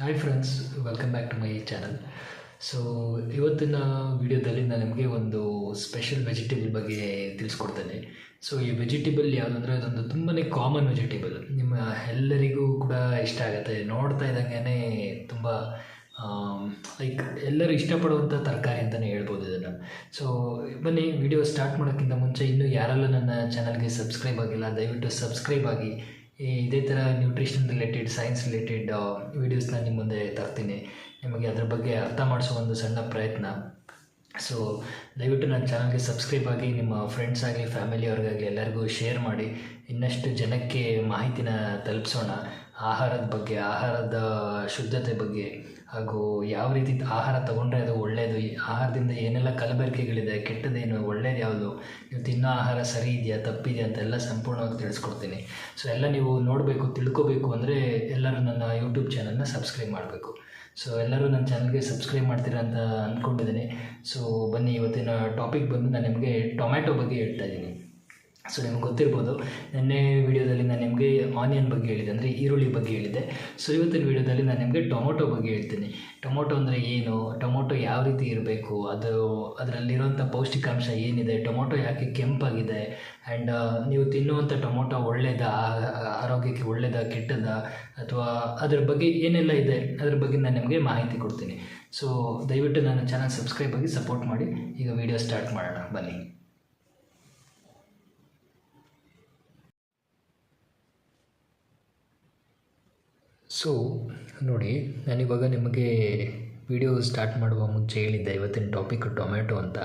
Hi friends welcome back to my channel so ಇವತ್ತಿನ ವಿಡಿಯೋದಲ್ಲಿ ನಾನು ನಿಮಗೆ ಒಂದು ಸ್ಪೆಷಲ್ ವೆಜಿಟೇಬಲ್ ಬಗ್ಗೆ ತಿಳಿಸ್ಕೊಡ್ತೇನೆ. ಸೊ ಈ ವೆಜಿಟೇಬಲ್ ಯಾವುದಂದ್ರೆ ಅದೊಂದು ತುಂಬಾ ಕಾಮನ್ ವೆಜಿಟೇಬಲ್ ನಿಮ್ಮ ಎಲ್ಲರಿಗೂ ಕೂಡ ಇಷ್ಟ ಆಗುತ್ತೆ. ನೋಡ್ತಾ ಇದ್ದಂಗೆ ತುಂಬ ಲೈಕ್ ಎಲ್ಲರೂ ಇಷ್ಟಪಡುವಂಥ ತರಕಾರಿ ಅಂತಲೇ ಹೇಳ್ಬೋದು ಇದನ್ನು. ಸೊ ಬನ್ನಿ ವಿಡಿಯೋ ಸ್ಟಾರ್ಟ್ ಮಾಡೋಕ್ಕಿಂತ ಮುಂಚೆ ಇನ್ನೂ ಯಾರೆಲ್ಲ ನನ್ನ ಚಾನಲ್ಗೆ ಸಬ್ಸ್ಕ್ರೈಬ್ ಆಗಿಲ್ಲ, ದಯವಿಟ್ಟು ಸಬ್ಸ್ಕ್ರೈಬ್ ಆಗಿ. ಈ ಇದೇ ಥರ ನ್ಯೂಟ್ರಿಷನ್ ರಿಲೇಟೆಡ್ ಸೈನ್ಸ್ ರಿಲೇಟೆಡ್ ವೀಡಿಯೋಸ್ನ ನಿಮ್ಮ ಮುಂದೆ ತರ್ತೀನಿ. ನಿಮಗೆ ಅದ್ರ ಬಗ್ಗೆ ಅರ್ಥ ಮಾಡಿಸೋ ಒಂದು ಸಣ್ಣ ಪ್ರಯತ್ನ. ಸೊ ದಯವಿಟ್ಟು ನನ್ನ ಚಾನಲ್ಗೆ ಸಬ್ಸ್ಕ್ರೈಬ್ ಆಗಿ, ನಿಮ್ಮ ಫ್ರೆಂಡ್ಸ್ ಆಗಲಿ ಫ್ಯಾಮಿಲಿಯವ್ರಿಗಾಗಲಿ ಎಲ್ಲರಿಗೂ ಶೇರ್ ಮಾಡಿ. ಇನ್ನಷ್ಟು ಜನಕ್ಕೆ ಮಾಹಿತಿನ ತಲುಪಿಸೋಣ. ಆಹಾರದ ಬಗ್ಗೆ, ಆಹಾರದ ಶುದ್ಧತೆ ಬಗ್ಗೆ, ಹಾಗೂ ಯಾವ ರೀತಿ ಆಹಾರ ತಗೊಂಡ್ರೆ ಅದು ಒಳ್ಳೆಯದು ಆಹಾರದಿಂದ ಏನೆಲ್ಲ ಕಲಬೆರಕೆಗಳಿದೆ ಕೆಟ್ಟದೇನು ಒಳ್ಳೇದು ಯಾವುದು, ನೀವು ತಿನ್ನೋ ಆಹಾರ ಸರಿ ಇದೆಯಾ, ತಪ್ಪಿದೆಯಾ ಅಂತೆಲ್ಲ ಸಂಪೂರ್ಣವಾಗಿ ತಿಳಿಸ್ಕೊಡ್ತೀನಿ. ಸೊ ಎಲ್ಲ ನೀವು ನೋಡಬೇಕು, ತಿಳ್ಕೊಬೇಕು ಅಂದರೆ ಎಲ್ಲರೂ ನನ್ನ ಯೂಟ್ಯೂಬ್ ಚಾನಲ್ನ ಸಬ್ಸ್ಕ್ರೈಬ್ ಮಾಡಬೇಕು. ಸೊ ಎಲ್ಲರೂ ನನ್ನ ಚಾನಲ್ಗೆ ಸಬ್ಸ್ಕ್ರೈಬ್ ಮಾಡ್ತೀರಾ ಅಂತ ಅಂದ್ಕೊಂಡಿದ್ದೀನಿ ಸೊ ಬನ್ನಿ, ಇವತ್ತಿನ ಟಾಪಿಕ್ ಬಂದು ನಾನು ನಿಮಗೆ ಟೊಮ್ಯಾಟೊ ಬಗ್ಗೆ ಹೇಳ್ತಾ ಇದ್ದೀನಿ. ಸೊ ನಿಮ್ಗೆ ಗೊತ್ತಿರ್ಬೋದು, ನಿನ್ನೆ ವಿಡಿಯೋದಲ್ಲಿ ನಾನು ನಿಮಗೆ ಆನಿಯನ್ ಬಗ್ಗೆ ಹೇಳಿದೆ ಅಂದರೆ ಈರುಳ್ಳಿ ಬಗ್ಗೆ ಹೇಳಿದೆ ಸೊ ಇವತ್ತಿನ ವಿಡಿಯೋದಲ್ಲಿ ನಾನು ನಿಮಗೆ ಟೊಮೊಟೊ ಬಗ್ಗೆ ಹೇಳ್ತೀನಿ. ಟೊಮೊಟೊ ಅಂದರೆ ಏನು? ಟೊಮೊಟೊ ಯಾವ ರೀತಿ ಇರಬೇಕು? ಅದು ಅದರಲ್ಲಿರುವಂಥ ಪೌಷ್ಟಿಕಾಂಶ ಏನಿದೆ? ಟೊಮೊಟೊ ಯಾಕೆ ಕೆಂಪಾಗಿದೆ? ಆ್ಯಂಡ್ ನೀವು ತಿನ್ನುವಂಥ ಟೊಮೊಟೊ ಒಳ್ಳೆಯದ ಆರೋಗ್ಯಕ್ಕೆ ಒಳ್ಳೆಯದ ಕೆಟ್ಟದ? ಅಥವಾ ಅದರ ಬಗ್ಗೆ ಏನೆಲ್ಲ ಇದೆ? ಅದ್ರ ಬಗ್ಗೆ ನಾನು ನಿಮಗೆ ಮಾಹಿತಿ ಕೊಡ್ತೀನಿ. ಸೊ ದಯವಿಟ್ಟು ನನ್ನ ಚಾನಲ್ ಸಬ್ಸ್ಕ್ರೈಬ್ ಆಗಿ ಸಪೋರ್ಟ್ ಮಾಡಿ. ಈಗ ವಿಡಿಯೋ ಸ್ಟಾರ್ಟ್ ಮಾಡೋಣ. ಬನ್ನಿ. ಸೊ ನೋಡಿ, ನಾನಿವಾಗ ನಿಮಗೆ ವಿಡಿಯೋ ಸ್ಟಾರ್ಟ್ ಮಾಡುವ ಮುಂಚೆ ಹೇಳಿದ್ದೆ, ಇವತ್ತಿನ ಟಾಪಿಕ್ ಟೊಮ್ಯಾಟೊ ಅಂತ.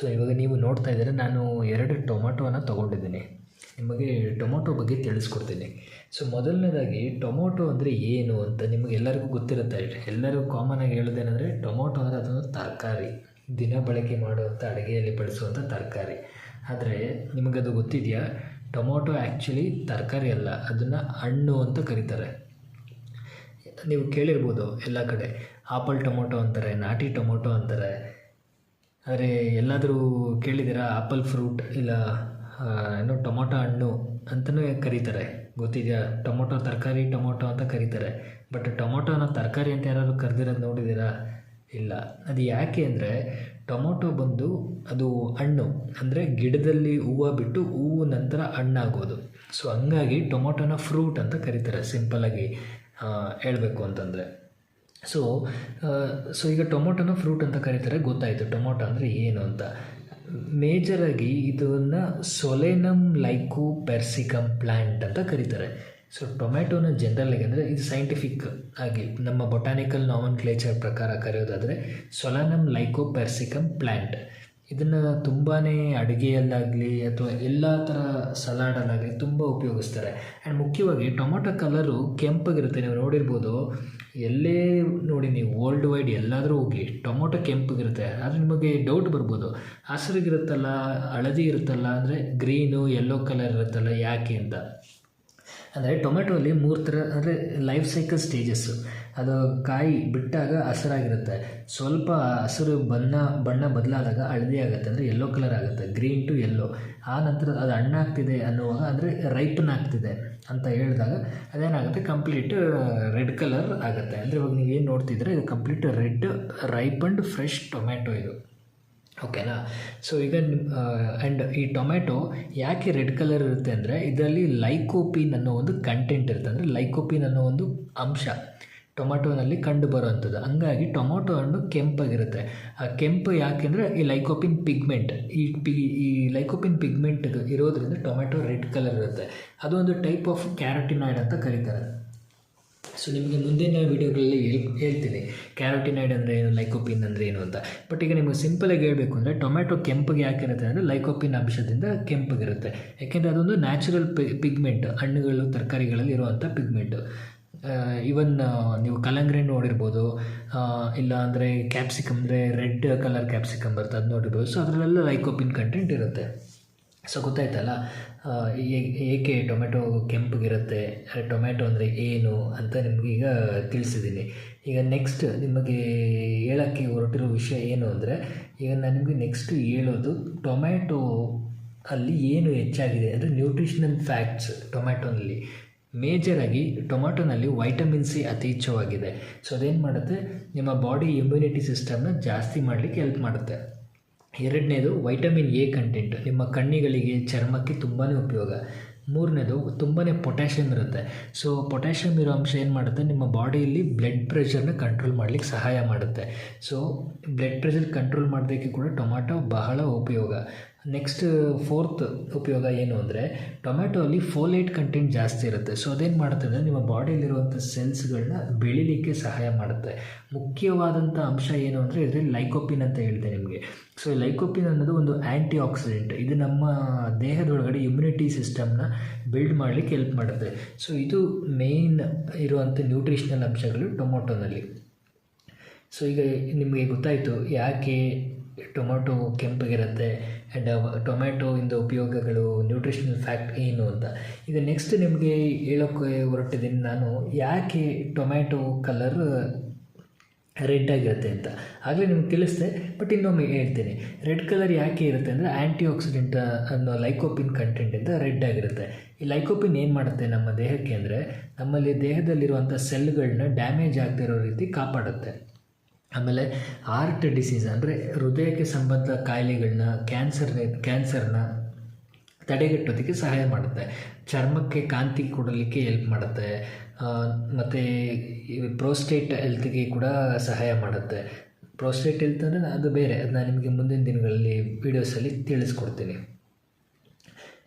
ಸೊ ಇವಾಗ ನೀವು ನೋಡ್ತಾ ಇದ್ದರೆ, ನಾನು ಎರಡು ಟೊಮೊಟೊನ ತೊಗೊಂಡಿದ್ದೀನಿ. ನಿಮಗೆ ಟೊಮೊಟೊ ಬಗ್ಗೆ ತಿಳಿಸ್ಕೊಡ್ತೀನಿ. ಸೊ ಮೊದಲನೇದಾಗಿ ಟೊಮೊಟೊ ಅಂದರೆ ಏನು ಅಂತ ನಿಮಗೆ ಎಲ್ಲರಿಗೂ ಗೊತ್ತಿರುತ್ತೆ. ಎಲ್ಲರೂ ಕಾಮನಾಗಿ ಹೇಳೋದೇನೆಂದರೆ ಟೊಮೊಟೊ ಅಂದರೆ ಅದೊಂದು ತರಕಾರಿ. ದಿನ ಬಳಕೆ ಮಾಡುವಂಥ ಅಡುಗೆಯಲ್ಲಿ ಬಳಸುವಂಥ ತರಕಾರಿ. ಆದರೆ, ನಿಮಗದು ಗೊತ್ತಿದೆಯಾ ಟೊಮೊಟೊ ಆ್ಯಕ್ಚುಲಿ ತರಕಾರಿ ಅಲ್ಲ, ಅದನ್ನು ಹಣ್ಣು ಅಂತ ಕರೀತಾರೆ. ನೀವು ಕೇಳಿರ್ಬೋದು ಎಲ್ಲ ಕಡೆ. ಆಪಲ್ ಟೊಮೊಟೊ ಅಂತಾರೆ, ನಾಟಿ ಟೊಮೊಟೊ ಅಂತಾರೆ. ಆದರೆ ಎಲ್ಲಾದರೂ ಕೇಳಿದ್ದೀರಾ? ಆಪಲ್ ಫ್ರೂಟ್ ಇಲ್ಲ ಏನೋ ಟೊಮೊಟೊ ಹಣ್ಣು ಅಂತಲೂ ಕರೀತಾರೆ. ಗೊತ್ತಿದೆಯಾ? ಟೊಮೊಟೊ ತರಕಾರಿ, ಟೊಮೊಟೊ ಅಂತ ಕರೀತಾರೆ. ಬಟ್ ಟೊಮೊಟೊನ ತರಕಾರಿ ಅಂತ ಯಾರಾದರೂ ಕರೆದಿರೋದು ನೋಡಿದ್ದೀರಾ? ಇಲ್ಲ. ಅದು ಯಾಕೆ ಅಂದರೆ, ಟೊಮೊಟೊ ಬಂದು ಅದು ಹಣ್ಣು, ಅಂದರೆ ಗಿಡದಲ್ಲಿ ಹೂವು ಬಿಟ್ಟು ಹೂವು ನಂತರ ಹಣ್ಣಾಗೋದು. ಸೊ ಹಂಗಾಗಿ ಟೊಮೊಟೊನ ಫ್ರೂಟ್ ಅಂತ ಕರೀತಾರೆ ಸಿಂಪಲಾಗಿ ಹೇಳಬೇಕು ಅಂತಂದರೆ. ಸೊ ಸೊ ಈಗ ಟೊಮೊಟೊನ ಫ್ರೂಟ್ ಅಂತ ಕರೀತಾರೆ, ಗೊತ್ತಾಯಿತು ಟೊಮೊಟೊ ಅಂದರೆ ಏನು ಅಂತ. ಮೇಜರಾಗಿ ಇದನ್ನು ಸೊಲೆನಮ್ ಲೈಕು ಪೆರ್ಸಿಕಮ್ ಪ್ಲ್ಯಾಂಟ್ ಅಂತ ಕರೀತಾರೆ. ಸೊ ಟೊಮ್ಯಾಟೊನ ಜನರಲ್ಲಾಗಿ ಅಂದರೆ ಇದು ಸೈಂಟಿಫಿಕ್ ಆಗಿ, ನಮ್ಮ ಬೊಟಾನಿಕಲ್ ನಾಮನ್ ಕ್ಲೇಚರ್ ಪ್ರಕಾರ ಕರೆಯೋದಾದರೆ ಸೊಲಾನಮ್ ಲೈಕೋ ಪೆರ್ಸಿಕಮ್ ಪ್ಲ್ಯಾಂಟ್ ಇದನ್ನು ತುಂಬಾ ಅಡುಗೆಯಲ್ಲಾಗಲಿ ಅಥವಾ ಎಲ್ಲ ಥರ ಸಲಾಡಲ್ಲಾಗಲಿ ತುಂಬ ಉಪಯೋಗಿಸ್ತಾರೆ. ಆ್ಯಂಡ್ ಮುಖ್ಯವಾಗಿ ಟೊಮೊಟೊ ಕಲರು ಕೆಂಪಾಗಿರುತ್ತೆ. ನೀವು ನೋಡಿರ್ಬೋದು, ಎಲ್ಲೇ ನೋಡಿ ನೀವು ವರ್ಲ್ಡ್ ವೈಡ್ ಎಲ್ಲಾದರೂ ಹೋಗಿ ಟೊಮೊಟೊ ಕೆಂಪಗಿರುತ್ತೆ. ಆದರೆ ನಿಮಗೆ ಡೌಟ್ ಬರ್ಬೋದು. ಹಸಿರಿಗಿರುತ್ತಲ್ಲ, ಹಳದಿ ಇರುತ್ತಲ್ಲ, ಅಂದರೆ ಗ್ರೀನು ಯೆಲ್ಲೋ ಕಲರ್ ಇರುತ್ತಲ್ಲ, ಯಾಕೆ ಅಂತ. ಅಂದರೆ ಟೊಮೆಟೊಲಿ ಮೂರು ಥರ, ಅಂದರೆ ಲೈಫ್ ಸೈಕಲ್ ಸ್ಟೇಜಸ್ಸು ಅದು ಕಾಯಿ ಬಿಟ್ಟಾಗ ಹಸಿರಾಗಿರುತ್ತೆ. ಸ್ವಲ್ಪ ಹಸಿರು ಬಣ್ಣ ಬಣ್ಣ ಬದಲಾದಾಗ ಹಳದಿ ಆಗುತ್ತೆ, ಅಂದರೆ ಯೆಲ್ಲೋ ಕಲರ್ ಆಗುತ್ತೆ ಗ್ರೀನ್ ಟು ಯೆಲ್ಲೋ ಆ ನಂತರ ಅದು ಹಣ್ಣಾಗ್ತಿದೆ ಅನ್ನುವಾಗ, ಅಂದರೆ ರೈಪನ್ ಆಗ್ತಿದೆ ಅಂತ ಹೇಳಿದಾಗ ಅದೇನಾಗುತ್ತೆ ಕಂಪ್ಲೀಟ್ ರೆಡ್ ಕಲರ್ ಆಗುತ್ತೆ. ಅಂದರೆ ಇವಾಗ ಏನು ನೋಡ್ತಿದ್ರೆ ಇದು complete red ripened fresh tomato ಇದು. ಓಕೆನಾ ಸೊ ಈಗ ಆ್ಯಂಡ್ ಈ ಟೊಮ್ಯಾಟೊ ಯಾಕೆ ರೆಡ್ ಕಲರ್ ಇರುತ್ತೆ ಅಂದರೆ ಇದರಲ್ಲಿ ಲೈಕೋಪಿನ್ ಅನ್ನೋ ಒಂದು ಕಂಟೆಂಟ್ ಇರುತ್ತೆ. ಅಂದರೆ ಲೈಕೋಪಿನ್ ಅನ್ನೋ ಒಂದು ಅಂಶ ಟೊಮ್ಯಾಟೊನಲ್ಲಿ ಕಂಡು ಬರುವಂಥದ್ದು. ಹಂಗಾಗಿ ಟೊಮೊಟೊ ಹಣ್ಣು ಕೆಂಪಾಗಿರುತ್ತೆ. ಆ ಕೆಂಪು ಯಾಕೆಂದರೆ ಈ ಲೈಕೋಪಿನ್ ಪಿಗ್ಮೆಂಟ್ ಈ ಪಿ, ಈ ಲೈಕೋಪಿನ್ ಪಿಗ್ಮೆಂಟ್ ಇರೋದ್ರಿಂದ ಟೊಮ್ಯಾಟೊ ರೆಡ್ ಕಲರ್ ಇರುತ್ತೆ. ಅದು ಒಂದು ಟೈಪ್ ಆಫ್ ಕ್ಯಾರಟಿನಾಯ್ಡ್ ಅಂತ ಕರೀತಾರೆ. ಸೊ ನಿಮಗೆ ಮುಂದಿನ ವೀಡಿಯೋಗಳಲ್ಲಿ ಹೇಳ್ ಹೇಳ್ತೀನಿ. ಕ್ಯಾರೋಟಿನೈಡ್ ಅಂದರೆ ಏನು ಲೈಕೋಪಿನ್ ಅಂದರೆ ಏನು ಅಂತ. ಬಟ್ ಈಗ ನಿಮಗೆ ಸಿಂಪಲಾಗಿ ಹೇಳಬೇಕು ಅಂದರೆ ಟೊಮ್ಯಾಟೊ ಕೆಂಪಗೆ ಯಾಕಿರುತ್ತೆ ಅಂದರೆ ಲೈಕೋಪಿನ್ ಅಂಶದಿಂದ ಕೆಂಪಗಿರುತ್ತೆ. ಯಾಕೆಂದರೆ ಅದೊಂದು ನ್ಯಾಚುರಲ್ ಪಿಗ್ಮೆಂಟ್ ಹಣ್ಣುಗಳು, ತರಕಾರಿಗಳಲ್ಲಿ ಇರುವಂಥ ಪಿಗ್ಮೆಂಟು ಈವನ್ ನೀವು ಕಲ್ಲಂಗಡಿ ನೋಡಿರ್ಬೋದು. ಇಲ್ಲ ಅಂದರೆ ಕ್ಯಾಪ್ಸಿಕಮ್ ಅಂದರೆ ರೆಡ್ ಕಲರ್ ಕ್ಯಾಪ್ಸಿಕಮ್ ಬರುತ್ತೆ ಅದು ನೋಡಿರ್ಬೋದು. ಸೊ ಅದರಲ್ಲೆಲ್ಲ ಲೈಕೋಪಿನ್ ಕಂಟೆಂಟ್ ಇರುತ್ತೆ. ಸೊ ಗೊತ್ತಾಯ್ತಲ್ಲ ಏಕೆ ಟೊಮೆಟೊ ಕೆಂಪಗಿರುತ್ತೆ? ಟೊಮೆಟೊ ಅಂದರೆ ಏನು ಅಂತ ನಿಮಗೆ ಈಗ ತಿಳಿಸಿದ್ದೀನಿ. ಈಗ ನೆಕ್ಸ್ಟ್ ನಿಮಗೆ ಹೇಳೋಕ್ಕೆ ಹೊರಟಿರೋ ವಿಷಯ ಏನು ಅಂದರೆ, ಈಗ ನಾನು ನಿಮಗೆ ನೆಕ್ಸ್ಟ್ ಹೇಳೋದು ಟೊಮ್ಯಾಟೊ ಅಲ್ಲಿ ಏನು ಹೆಚ್ಚಾಗಿದೆ ಅಂದರೆ ನ್ಯೂಟ್ರಿಷನಲ್ ಫ್ಯಾಕ್ಟ್ಸ್ ಟೊಮ್ಯಾಟೊನಲ್ಲಿ ಮೇಜರಾಗಿ ಟೊಮ್ಯಾಟೊನಲ್ಲಿ ವೈಟಮಿನ್ ಸಿ ಅತಿ ಹೆಚ್ಚವಾಗಿದೆ. ಸೊ ಅದೇನು ಮಾಡುತ್ತೆ? ನಿಮ್ಮ ಬಾಡಿ ಇಮ್ಯುನಿಟಿ ಸಿಸ್ಟಮ್ನ ಜಾಸ್ತಿ ಮಾಡಲಿಕ್ಕೆ ಹೆಲ್ಪ್ ಮಾಡುತ್ತೆ. ಎರಡನೇದು ವೈಟಮಿನ್ ಎ ಕಂಟೆಂಟ್ ನಿಮ್ಮ ಕಣ್ಣಿಗಳಿಗೆ ಚರ್ಮಕ್ಕೆ ತುಂಬಾ ಉಪಯೋಗ. ಮೂರನೇದು ತುಂಬಾ ಪೊಟ್ಯಾಷಿಯಮ್ ಇರುತ್ತೆ. ಸೊ ಪೊಟ್ಯಾಷಿಯಮ್ ಇರೋ ಅಂಶ ಏನು ಮಾಡುತ್ತೆ? ನಿಮ್ಮ ಬಾಡಿಯಲ್ಲಿ ಬ್ಲಡ್ ಪ್ರೆಷರ್ನ ಕಂಟ್ರೋಲ್ ಮಾಡಲಿಕ್ಕೆ ಸಹಾಯ ಮಾಡುತ್ತೆ. ಸೊ ಬ್ಲಡ್ ಪ್ರೆಷರ್ ಕಂಟ್ರೋಲ್ ಮಾಡೋದಕ್ಕೆ ಕೂಡ ಟೊಮಾಟೊ ಬಹಳ ಉಪಯೋಗ. ನೆಕ್ಸ್ಟ್ ಫೋರ್ತ್ ಉಪಯೋಗ ಏನು ಅಂದರೆ ಟೊಮ್ಯಾಟೋಲಿ ಫೋಲೇಟ್ ಕಂಟೆಂಟ್ ಜಾಸ್ತಿ ಇರುತ್ತೆ. ಸೊ ಅದೇನು ಮಾಡುತ್ತೆ ಅಂದರೆ, ನಿಮ್ಮ ಬಾಡಿಯಲ್ಲಿರುವಂಥ ಸೆಲ್ಸ್ಗಳನ್ನ ಬೆಳಿಲಿಕ್ಕೆ ಸಹಾಯ ಮಾಡುತ್ತೆ. ಮುಖ್ಯವಾದಂಥ ಅಂಶ ಏನು ಅಂದರೆ, ಇದರಲ್ಲಿ ಲೈಕೋಪಿನ್ ಅಂತ ಹೇಳಿದೆ ನಿಮಗೆ. ಸೊ ಲೈಕೋಪಿನ್ ಅನ್ನೋದು ಒಂದು ಆ್ಯಂಟಿ ಆಕ್ಸಿಡೆಂಟ್ ಇದು ನಮ್ಮ ದೇಹದೊಳಗಡೆ ಇಮ್ಯುನಿಟಿ ಸಿಸ್ಟಮ್ನ ಬಿಲ್ಡ್ ಮಾಡಲಿಕ್ಕೆ ಹೆಲ್ಪ್ ಮಾಡುತ್ತೆ. ಸೊ ಇದು ಮೇಯ್ನ್ ಇರುವಂಥ ನ್ಯೂಟ್ರಿಷನಲ್ ಅಂಶಗಳು ಟೊಮೊಟೊನಲ್ಲಿ ಸೊ ಈಗ ನಿಮಗೆ ಗೊತ್ತಾಯಿತು ಯಾಕೆ ಟೊಮೊಟೊ ಕೆಂಪಗಿರುತ್ತೆ ಆ್ಯಂಡ್ ಟೊಮ್ಯಾಟೊಯಿಂದ ಉಪಯೋಗಗಳು ನ್ಯೂಟ್ರಿಷನಲ್ ಫ್ಯಾಕ್ಟ್ ಏನು ಅಂತ. ಈಗ ನೆಕ್ಸ್ಟ್ ನಿಮಗೆ ಹೇಳೋಕ್ಕೆ ಹೊರಟಿದ್ದೀನಿ ನಾನು ಯಾಕೆ ಟೊಮ್ಯಾಟೊ ಕಲರ್ ರೆಡ್ ಆಗಿರುತ್ತೆ ಅಂತ. ಆಗಲೇ ನಿಮ್ಗೆ ತಿಳಿಸ್ದೆ ಬಟ್ ಇನ್ನೊಮ್ಮೆ ಹೇಳ್ತೀನಿ. ರೆಡ್ ಕಲರ್ ಯಾಕೆ ಇರುತ್ತೆ ಅಂದರೆ ಆ್ಯಂಟಿ ಆಕ್ಸಿಡೆಂಟ್ ಅನ್ನೋ ಲೈಕೋಪಿನ್ ಕಂಟೆಂಟಿಂದ ರೆಡ್ ಆಗಿರುತ್ತೆ. ಈ ಲೈಕೋಪಿನ್ ಏನು ಮಾಡುತ್ತೆ ನಮ್ಮ ದೇಹಕ್ಕೆ ಅಂದರೆ, ನಮ್ಮಲ್ಲಿ ದೇಹದಲ್ಲಿರುವಂಥ ಸೆಲ್ಗಳನ್ನ ಡ್ಯಾಮೇಜ್ ಆಗ್ತಿರೋ ಇರೋ ರೀತಿ ಕಾಪಾಡುತ್ತೆ. ಆಮೇಲೆ ಹಾರ್ಟ್ ಡಿಸೀಸ್ ಅಂದರೆ ಹೃದಯಕ್ಕೆ ಸಂಬಂಧ ಕಾಯಿಲೆಗಳನ್ನ ಕ್ಯಾನ್ಸರ್ ಕ್ಯಾನ್ಸರ್ನ ತಡೆಗಟ್ಟೋದಕ್ಕೆ ಸಹಾಯ ಮಾಡುತ್ತೆ. ಚರ್ಮಕ್ಕೆ ಕಾಂತಿ ಕೊಡಲಿಕ್ಕೆ ಹೆಲ್ಪ್ ಮಾಡುತ್ತೆ. ಮತ್ತು ಪ್ರೋಸ್ಟೇಟ್ ಹೆಲ್ತ್ಗೆ ಕೂಡ ಸಹಾಯ ಮಾಡುತ್ತೆ. ಪ್ರೋಸ್ಟೇಟ್ ಹೆಲ್ತ್ ಅಂದರೆ ಅದು ಬೇರೆ. ಅದು ನಾನು ನಿಮಗೆ ಮುಂದಿನ ದಿನಗಳಲ್ಲಿ ವೀಡಿಯೋಸಲ್ಲಿ ತಿಳಿಸ್ಕೊಡ್ತೀನಿ.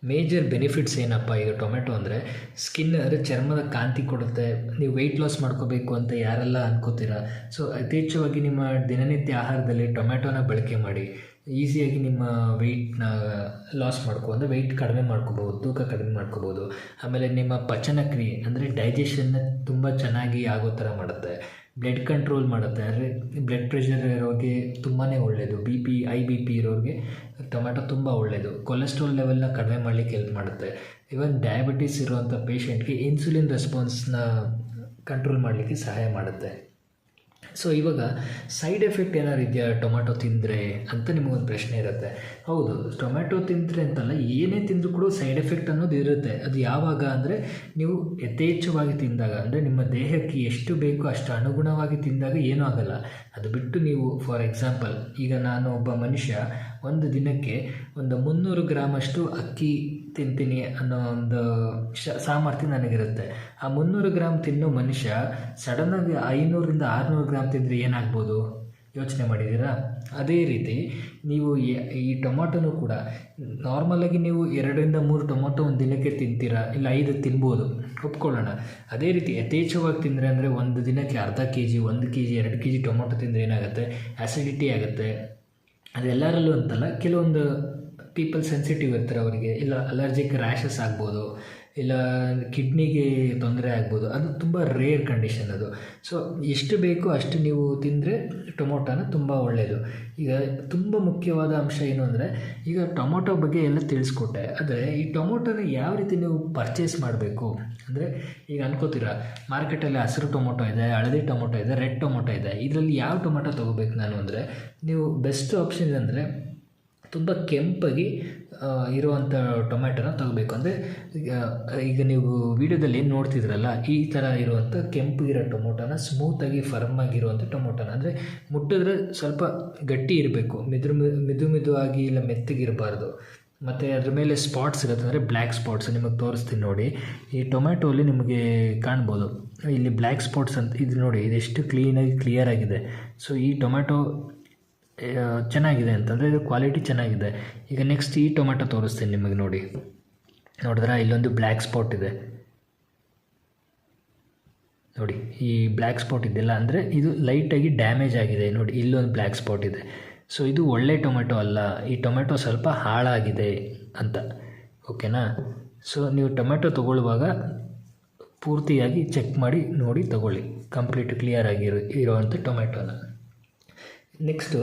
ಮೇಜರ್ ಬೆನಿಫಿಟ್ಸ್ ಏನಪ್ಪ ಈಗ ಟೊಮೆಟೊ ಅಂದರೆ ಸ್ಕಿನ್ ಅಂದರೆ ಚರ್ಮದ ಕಾಂತಿ ಕೊಡುತ್ತೆ, ನೀವು ವೆಯ್ಟ್ ಲಾಸ್ ಮಾಡ್ಕೋಬೇಕು ಅಂತ ಯಾರೆಲ್ಲ ಅನ್ಕೋತೀರಾ? ಸೊ ಯಥೇಚ್ಛವಾಗಿ ನಿಮ್ಮ ದಿನನಿತ್ಯ ಆಹಾರದಲ್ಲಿ ಟೊಮೆಟೊನ ಬಳಕೆ ಮಾಡಿ. ಈಸಿಯಾಗಿ ನಿಮ್ಮ ವೆಯ್ಟ್ನ ಲಾಸ್ ಮಾಡ್ಕೊ ಅಂದರೆ ವೆಯ್ಟ್ ಕಡಿಮೆ ಮಾಡ್ಕೋಬೋದು ತೂಕ ಕಡಿಮೆ ಮಾಡ್ಕೋಬೋದು ಆಮೇಲೆ ನಿಮ್ಮ ಪಚನ ಕ್ರಿಯೆ ಅಂದರೆ ಡೈಜೆಷನ್ನ ತುಂಬ ಚೆನ್ನಾಗಿ ಆಗೋ ಥರ ಮಾಡುತ್ತೆ. ಬ್ಲಡ್ ಕಂಟ್ರೋಲ್ ಮಾಡುತ್ತೆ. ಅಂದರೆ ಬ್ಲಡ್ ಪ್ರೆಷರ್ ಇರೋರಿಗೆ ತುಂಬಾ ಒಳ್ಳೆಯದು B P I B P ಇರೋರಿಗೆ ಟೊಮ್ಯಾಟೊ ತುಂಬ ಒಳ್ಳೆಯದು ಕೊಲೆಸ್ಟ್ರಾಲ್ ಲೆವೆಲ್ನ ಕಡಿಮೆ ಮಾಡಲಿಕ್ಕೆ ಹೆಲ್ಪ್ ಮಾಡುತ್ತೆ. ಇವನ್ ಡಯಾಬಿಟಿಸ್ ಇರುವಂಥ ಪೇಷಂಟ್ಗೆ ಇನ್ಸುಲಿನ್ ರೆಸ್ಪಾನ್ಸ್ನ ಕಂಟ್ರೋಲ್ ಮಾಡಲಿಕ್ಕೆ ಸಹಾಯ ಮಾಡುತ್ತೆ. ಸೊ ಇವಾಗ ಸೈಡ್ ಎಫೆಕ್ಟ್ ಏನಾದ್ರು ಇದೆಯಾ? ಟೊಮ್ಯಾಟೊ ತಿಂದರೆ ಅಂತ ನಿಮಗೊಂದು ಪ್ರಶ್ನೆ ಇರುತ್ತೆ. ಹೌದು, ಟೊಮ್ಯಾಟೊ ತಿಂದರೆ ಅಂತಲ್ಲ ಏನೇ ತಿಂದರೂ ಕೂಡ ಸೈಡ್ ಎಫೆಕ್ಟ್ ಅನ್ನೋದು ಇರುತ್ತೆ. ಅದು ಯಾವಾಗ ಅಂದರೆ ನೀವು ಯಥೇಚ್ಛವಾಗಿ ತಿಂದಾಗ, ಅಂದರೆ ನಿಮ್ಮ ದೇಹಕ್ಕೆ ಎಷ್ಟು ಬೇಕೋ ಅಷ್ಟು ಅನುಗುಣವಾಗಿ ತಿಂದಾಗ ಏನೂ ಆಗಲ್ಲ. ಅದು ಬಿಟ್ಟು ನೀವು ಫಾರ್ ಎಕ್ಸಾಂಪಲ್ ಈಗ ನಾನು ಒಬ್ಬ ಮನುಷ್ಯ, ಒಂದು ದಿನಕ್ಕೆ ಒಂದು ಮುನ್ನೂರು ಗ್ರಾಮಷ್ಟು ಅಕ್ಕಿ ತಿಂತೀನಿ ಅನ್ನೋ ಒಂದು ಶ, ಸಾಮರ್ಥ್ಯ ನನಗಿರುತ್ತೆ. ಆ ಮುನ್ನೂರು ಗ್ರಾಮ್ ತಿನ್ನೋ ಮನುಷ್ಯ ಸಡನ್ನಾಗಿ ಐನೂರಿಂದ ಆರುನೂರು ಗ್ರಾಮ್ ತಿಂದರೆ ಏನಾಗ್ಬೋದು? ಯೋಚನೆ ಮಾಡಿದ್ದೀರಾ? ಅದೇ ರೀತಿ ನೀವು ಈ ಟೊಮೊಟೊನೂ ಕೂಡ ನಾರ್ಮಲಾಗಿ ನೀವು ಎರಡರಿಂದ ಮೂರು ಟೊಮೊಟೊ ಒಂದು ದಿನಕ್ಕೆ ತಿಂತೀರಾ? ಇಲ್ಲ ಐದು ತಿನ್ಬೋದು? ಒಪ್ಕೊಳ್ಳೋಣ. ಅದೇ ರೀತಿ ಯಥೇಚ್ಛವಾಗಿ ತಿಂದರೆ ಅಂದರೆ ಒಂದು ದಿನಕ್ಕೆ ಅರ್ಧ ಕೆ ಜಿ ಒಂದು ಕೆ ಜಿ ಎರಡು ಕೆ ಜಿ ಟೊಮೊಟೊ ತಿಂದರೆ ಏನಾಗುತ್ತೆ? ಆ್ಯಸಿಡಿಟಿ ಆಗುತ್ತೆ. ಅದೆಲ್ಲರಲ್ಲೂ ಅಂತಲ್ಲ, ಕೆಲವೊಂದು ಪೀಪಲ್ ಸೆನ್ಸಿಟಿವ್ ಇರ್ತಾರೆ ಅವರಿಗೆ. ಇಲ್ಲ ಅಲರ್ಜಿಕ್ ರ್ಯಾಷಸ್ ಆಗ್ಬೋದು, ಇಲ್ಲ ಕಿಡ್ನಿಗೆ ತೊಂದರೆ ಆಗ್ಬೋದು, ಅದು ತುಂಬ ರೇರ್ ಕಂಡೀಷನ್ ಅದು. ಸೊ ಎಷ್ಟು ಬೇಕೋ ಅಷ್ಟು ನೀವು ತಿಂದರೆ ಟೊಮೊಟೊನ ತುಂಬ ಒಳ್ಳೆಯದು ಈಗ ತುಂಬ ಮುಖ್ಯವಾದ ಅಂಶ ಏನು ಅಂದರೆ, ಈಗ ಟೊಮೊಟೊ ಬಗ್ಗೆ ಎಲ್ಲ ತಿಳಿಸ್ಕೊಟ್ಟೆ. ಆದರೆ ಈ ಟೊಮೊಟೊನ ಯಾವ ರೀತಿ ನೀವು ಪರ್ಚೇಸ್ ಮಾಡಬೇಕು? ಅಂದರೆ ಈಗ ಅನ್ಕೋತೀರಾ ಮಾರ್ಕೆಟಲ್ಲಿ ಹಸಿರು ಟೊಮೊಟೊ ಇದೆ, ಹಳದಿ ಟೊಮೊಟೊ ಇದೆ ರೆಡ್ ಟೊಮೊಟೊ ಇದೆ. ಇದರಲ್ಲಿ ಯಾವ ಟೊಮೊಟೊ ತೊಗೋಬೇಕು ನಾನು ಅಂದರೆ, ನೀವು ಬೆಸ್ಟ್ ಆಪ್ಷನ್ ಅಂದರೆ ತುಂಬ ಕೆಂಪಾಗಿ ಇರುವಂಥ ಟೊಮ್ಯಾಟೊನ ತಗೋಬೇಕು. ಅಂದರೆ, ಈಗ ನೀವು ವೀಡಿಯೋದಲ್ಲಿ ಏನು ನೋಡ್ತಿದ್ರಲ್ಲ, ಈ ಥರ ಇರುವಂಥ ಕೆಂಪಗಿರೋ ಟೊಮೊಟೊನ ಸ್ಮೂತಾಗಿ ಫರ್ಮ್ ಆಗಿರುವಂಥ ಟೊಮೊಟೊನ ಅಂದರೆ, ಮುಟ್ಟಿದ್ರೆ ಸ್ವಲ್ಪ ಗಟ್ಟಿ ಇರಬೇಕು. ಮಿದು ಮಿದು ಮಿದು ಆಗಿ ಇಲ್ಲ ಮೆತ್ತಗಿರಬಾರ್ದು. ಮತ್ತು ಅದ್ರ ಮೇಲೆ ಸ್ಪಾಟ್ಸ್ ಇರುತ್ತೆ. ಅಂದರೆ ಬ್ಲ್ಯಾಕ್ ಸ್ಪಾಟ್ಸ್ ನಿಮಗೆ ತೋರಿಸ್ತೀನಿ ನೋಡಿ. ಈ ಟೊಮ್ಯಾಟೋಲಿ ನಿಮಗೆ ಕಾಣ್ಬೋದು. ಇಲ್ಲಿ ಬ್ಲ್ಯಾಕ್ ಸ್ಪಾಟ್ಸ್ ಅಂತ, ಇದು ನೋಡಿ ಇದೆಷ್ಟು ಕ್ಲೀನಾಗಿ ಕ್ಲಿಯರ್ ಆಗಿದೆ. ಸೊ ಈ ಟೊಮ್ಯಾಟೊ ಚೆನ್ನಾಗಿದೆ ಅಂತಂದರೆ ಇದು ಕ್ವಾಲಿಟಿ ಚೆನ್ನಾಗಿದೆ. ಈಗ ನೆಕ್ಸ್ಟ್ ಈ ಟೊಮೆಟೊ ತೋರಿಸ್ತೀನಿ ನಿಮಗೆ ನೋಡಿ. ನೋಡಿದ್ರೆ? ಇಲ್ಲೊಂದು ಬ್ಲ್ಯಾಕ್ ಸ್ಪಾಟ್ ಇದೆ. ನೋಡಿ, ಈ ಬ್ಲ್ಯಾಕ್ ಸ್ಪಾಟ್ ಇದೆಯಲ್ಲ, ಅಂದರೆ ಇದು ಲೈಟಾಗಿ ಡ್ಯಾಮೇಜ್ ಆಗಿದೆ. ನೋಡಿ, ಇಲ್ಲೊಂದು ಬ್ಲ್ಯಾಕ್ ಸ್ಪಾಟ್ ಇದೆ. ಸೊ ಇದು ಒಳ್ಳೆ ಟೊಮೆಟೊ ಅಲ್ಲ. ಈ ಟೊಮೆಟೊ ಸ್ವಲ್ಪ ಹಾಳಾಗಿದೆ ಅಂತ. ಓಕೆನಾ ಸೊ ನೀವು ಟೊಮೆಟೊ ತೊಗೊಳ್ಳುವಾಗ ಪೂರ್ತಿಯಾಗಿ ಚೆಕ್ ಮಾಡಿ, ನೋಡಿ, ತಗೊಳ್ಳಿ. ಕಂಪ್ಲೀಟ್ ಕ್ಲಿಯರ್ ಆಗಿರೋ ಇರೋವಂಥ ಟೊಮೆಟೊನ ನೆಕ್ಸ್ಟು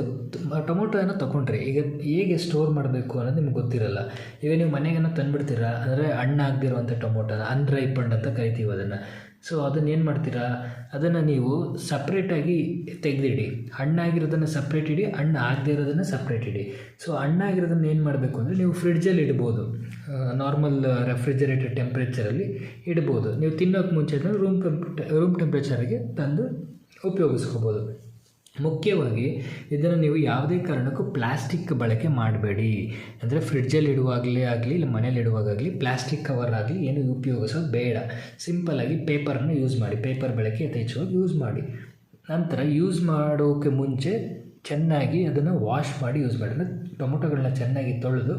ಟೊಮೊಟೊನ ತೊಗೊಂಡ್ರಿ ಈಗ ಹೇಗೆ ಸ್ಟೋರ್ ಮಾಡಬೇಕು ಅನ್ನೋದು ನಿಮ್ಗೆ ಗೊತ್ತಿರಲ್ಲ. ಈಗ ನೀವು ಮನೆಗೇನೋ ತಂದುಬಿಡ್ತೀರಾ? ಅಂದರೆ ಹಣ್ಣಾಗದಿರುವಂಥ ಟೊಮೊಟೊನ ಅನ್ರೈಪಂಡ್ ಅಂತ ಕರಿತೀವಿ ಅದನ್ನು. ಸೊ ಅದನ್ನ ಏನು ಮಾಡ್ತೀರಾ? ಅದನ್ನು ನೀವು ಸಪ್ರೇಟಾಗಿ ತೆಗೆದಿಡಿ. ಹಣ್ಣಾಗಿರೋದನ್ನು ಸಪ್ರೇಟ್ ಇಡಿ, ಹಣ್ಣು ಆಗದೇ ಇರೋದನ್ನು ಸಪ್ರೇಟ್ ಇಡಿ ಸೊ ಹಣ್ಣಾಗಿರೋದನ್ನು ಏನು ಮಾಡಬೇಕು ಅಂದರೆ ನೀವು ಫ್ರಿಡ್ಜಲ್ಲಿ ಇಡ್ಬೋದು. ನಾರ್ಮಲ್ ರೆಫ್ರಿಜರೇಟರ್ ಟೆಂಪ್ರೇಚರಲ್ಲಿ ಇಡ್ಬೋದು. ನೀವು ತಿನ್ನೋಕೆ ಮುಂಚೆ ರೂಮ್ ರೂಮ್ ಟೆಂಪ್ರೇಚರ್ಗೆ ತಂದು ಉಪಯೋಗಿಸ್ಕೋಬೋದು. ಮುಖ್ಯವಾಗಿ ಇದನ್ನು ನೀವು ಯಾವುದೇ ಕಾರಣಕ್ಕೂ ಪ್ಲಾಸ್ಟಿಕ್ ಬಳಕೆ ಮಾಡಬೇಡಿ. ಅಂದರೆ ಫ್ರಿಡ್ಜಲ್ಲಿ ಇಡುವಾಗಲೇ ಆಗಲಿ, ಇಲ್ಲ ಮನೇಲಿ ಇಡುವಾಗಲಿ ಪ್ಲಾಸ್ಟಿಕ್ ಕವರ್ ಆಗಲಿ ಏನು ಉಪಯೋಗಿಸೋದು ಬೇಡ. ಸಿಂಪಲ್ಲಾಗಿ ಪೇಪರನ್ನು ಯೂಸ್ ಮಾಡಿ ಪೇಪರ್ ಬಳಕೆ ಯಥೇಚ್ಛವಾಗಿ ಯೂಸ್ ಮಾಡಿ. ನಂತರ ಯೂಸ್ ಮಾಡೋಕ್ಕೆ ಮುಂಚೆ ಚೆನ್ನಾಗಿ ಅದನ್ನು ವಾಶ್ ಮಾಡಿ ಯೂಸ್ ಮಾಡಿ. ಅಂದರೆ ಟೊಮೊಟೊಗಳನ್ನ ಚೆನ್ನಾಗಿ ತೊಳೆದು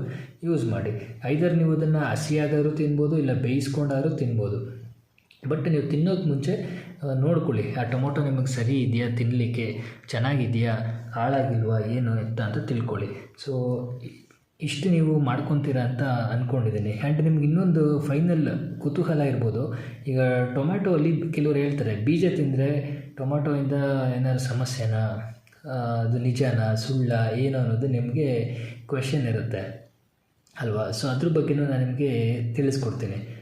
ಯೂಸ್ ಮಾಡಿ. ಐದರ್ ನೀವು ಅದನ್ನು ಹಸಿಯಾದರೂ ತಿನ್ಬೋದು, ಇಲ್ಲ ಬೇಯಿಸ್ಕೊಂಡಾದರೂ ತಿನ್ಬೋದು. ಬಟ್ ನೀವು ತಿನ್ನೋಕ್ಕೆ ಮುಂಚೆ ನೋಡ್ಕೊಳ್ಳಿ. ಆ ಟೊಮೊಟೊ ನಿಮಗೆ ಸರಿ ಇದೆಯಾ? ತಿನ್ನಲಿಕ್ಕೆ ಚೆನ್ನಾಗಿದೆಯಾ? ಹಾಳಾಗಿಲ್ವಾ? ಏನು ಎತ್ತ ಅಂತ ತಿಳ್ಕೊಳ್ಳಿ. ಸೊ ಇಷ್ಟು ನೀವು ಮಾಡ್ಕೊತೀರ ಅಂತ ಅಂದ್ಕೊಂಡಿದ್ದೀನಿ ಆ್ಯಂಡ್ ನಿಮ್ಗೆ ಇನ್ನೊಂದು ಫೈನಲ್ ಕುತೂಹಲ ಇರ್ಬೋದು. ಈಗ ಟೊಮ್ಯಾಟೊ ಅಲ್ಲಿ ಕೆಲವರು ಹೇಳ್ತಾರೆ, ಬೀಜ ತಿಂದರೆ ಟೊಮ್ಯಾಟೊಯಿಂದ ಏನಾದ್ರು ಸಮಸ್ಯೆನಾ? ಅದು ನಿಜನಾ? ಸುಳ್ಳ? ಏನು ಅನ್ನೋದು ನಿಮಗೆ ಕ್ವೆಶನ್ ಇರುತ್ತೆ. ಅಲ್ವಾ? ಸೊ ಅದ್ರ ಬಗ್ಗೆನೂ ನಾನು ನಿಮಗೆ ತಿಳಿಸ್ಕೊಡ್ತೀನಿ.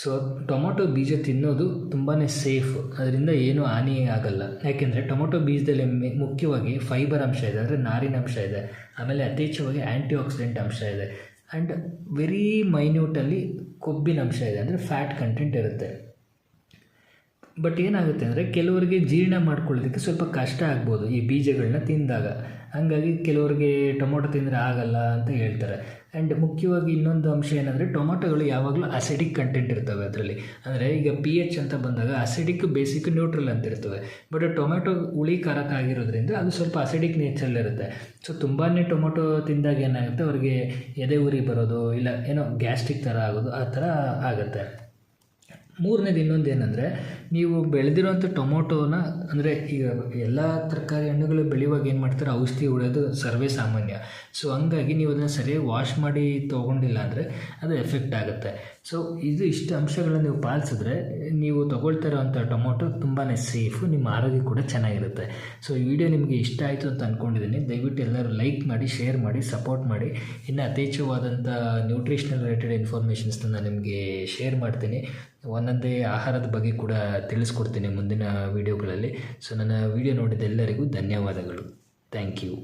ಸೊ ಟೊಮೊಟೊ ಬೀಜ ತಿನ್ನೋದು ತುಂಬಾ ಸೇಫ್ ಅದರಿಂದ ಏನೂ ಹಾನಿ ಆಗಲ್ಲ. ಯಾಕೆಂದರೆ ಟೊಮೊಟೊ ಬೀಜದಲ್ಲಿ ಮುಖ್ಯವಾಗಿ ಫೈಬರ್ ಅಂಶ ಇದೆ, ಅಂದರೆ ನಾರಿನ ಅಂಶ ಇದೆ. ಆಮೇಲೆ ಯಥೇಚ್ಛವಾಗಿ ಆ್ಯಂಟಿ ಆಕ್ಸಿಡೆಂಟ್ ಅಂಶ ಇದೆ. ಆ್ಯಂಡ್ ವೆರಿ ಮೈನ್ಯೂಟಲ್ಲಿ ಕೊಬ್ಬಿನ ಅಂಶ ಇದೆ, ಅಂದರೆ ಫ್ಯಾಟ್ ಕಂಟೆಂಟ್ ಇರುತ್ತೆ. ಬಟ್ ಏನಾಗುತ್ತೆ ಅಂದರೆ ಕೆಲವರಿಗೆ ಜೀರ್ಣ ಮಾಡ್ಕೊಳ್ಳೋದಕ್ಕೆ ಸ್ವಲ್ಪ ಕಷ್ಟ ಆಗ್ಬೋದು ಈ ಬೀಜಗಳನ್ನ ತಿಂದಾಗ. ಹಾಗಾಗಿ ಕೆಲವರಿಗೆ ಟೊಮೊಟೊ ತಿಂದರೆ ಆಗಲ್ಲ ಅಂತ ಹೇಳ್ತಾರೆ. ಆ್ಯಂಡ್ ಮುಖ್ಯವಾಗಿ ಇನ್ನೊಂದು ಅಂಶ ಏನಂದರೆ ಟೊಮೊಟೊಗಳು ಯಾವಾಗಲೂ ಅಸಿಡಿಕ್ ಕಂಟೆಂಟ್ ಇರ್ತವೆ ಅದರಲ್ಲಿ. ಅಂದರೆ ಈಗ ಪಿ ಎಚ್ ಅಂತ ಬಂದಾಗ ಅಸಿಡಿಕ್ ಬೇಸಿಕ್ ನ್ಯೂಟ್ರಲ್ ಅಂತ ಇರ್ತವೆ. ಬಟ್ ಟೊಮೆಟೊ ಹುಳಿ ಖಾರಕ ಆಗಿರೋದ್ರಿಂದ ಅದು ಸ್ವಲ್ಪ ಅಸಿಡಿಕ್ ನೇಚರಲ್ಲಿರುತ್ತೆ ಸೊ ತುಂಬಾ ಟೊಮೊಟೊ ತಿಂದಾಗ ಏನಾಗುತ್ತೆ? ಅವ್ರಿಗೆ ಎದೆ ಉರಿ ಬರೋದು, ಇಲ್ಲ ಏನೋ ಗ್ಯಾಸ್ಟ್ರಿಕ್ ಥರ ಆಗೋದು, ಆ ಥರ ಆಗುತ್ತೆ. ಮೂರನೇದು ಇನ್ನೊಂದು ಏನಂದರೆ, ನೀವು ಬೆಳೆದಿರೋಂಥ ಟೊಮೊಟೊನ, ಅಂದರೆ ಈಗ ಎಲ್ಲ ತರಕಾರಿ ಹಣ್ಣುಗಳು ಬೆಳೆಯುವಾಗ ಏನು ಮಾಡ್ತಾರೆ, ಔಷಧಿ ಹೊಡೆಯೋದು ಸರ್ವೇ ಸಾಮಾನ್ಯ. ಸೊ ಹಂಗಾಗಿ ನೀವು ಅದನ್ನು ಸರಿಯಾಗಿ ವಾಶ್ ಮಾಡಿ ತೊಗೊಂಡಿಲ್ಲ ಅಂದರೆ ಅದು ಎಫೆಕ್ಟ್ ಆಗುತ್ತೆ. ಸೊ ಇದು ಇಷ್ಟು ಅಂಶಗಳನ್ನು ನೀವು ಪಾಲಿಸಿದ್ರೆ, ನೀವು ತೊಗೊಳ್ತಾ ಇರೋವಂಥ ಟೊಮೊಟೊ ತುಂಬಾ ಸೇಫು ನಿಮ್ಮ ಆರೋಗ್ಯ ಕೂಡ ಚೆನ್ನಾಗಿರುತ್ತೆ. ಸೊ ಈ ವಿಡಿಯೋ ನಿಮಗೆ ಇಷ್ಟ ಆಯಿತು ಅಂತ ಅಂದ್ಕೊಂಡಿದ್ದೀನಿ ದಯವಿಟ್ಟು ಎಲ್ಲರೂ ಲೈಕ್ ಮಾಡಿ ಶೇರ್ ಮಾಡಿ ಸಪೋರ್ಟ್ ಮಾಡಿ. ಇನ್ನು ಯಥೇಚ್ಛವಾದಂಥ ನ್ಯೂಟ್ರಿಷನಲ್ ರಿಲೇಟೆಡ್ ಇನ್ಫಾರ್ಮೇಷನ್ಸ್ನ ನಾನು ನಿಮಗೆ ಶೇರ್ ಮಾಡ್ತೀನಿ. ಒಂದೊಂದೇ ಆಹಾರದ ಬಗ್ಗೆ ಕೂಡ ತಿಳಿಸ್ಕೊಡ್ತೀನಿ ಮುಂದಿನ ವೀಡಿಯೋಗಳಲ್ಲಿ ಸೊ ನನ್ನ ವೀಡಿಯೋ ನೋಡಿದ ಎಲ್ಲರಿಗೂ ಧನ್ಯವಾದಗಳು. Thank you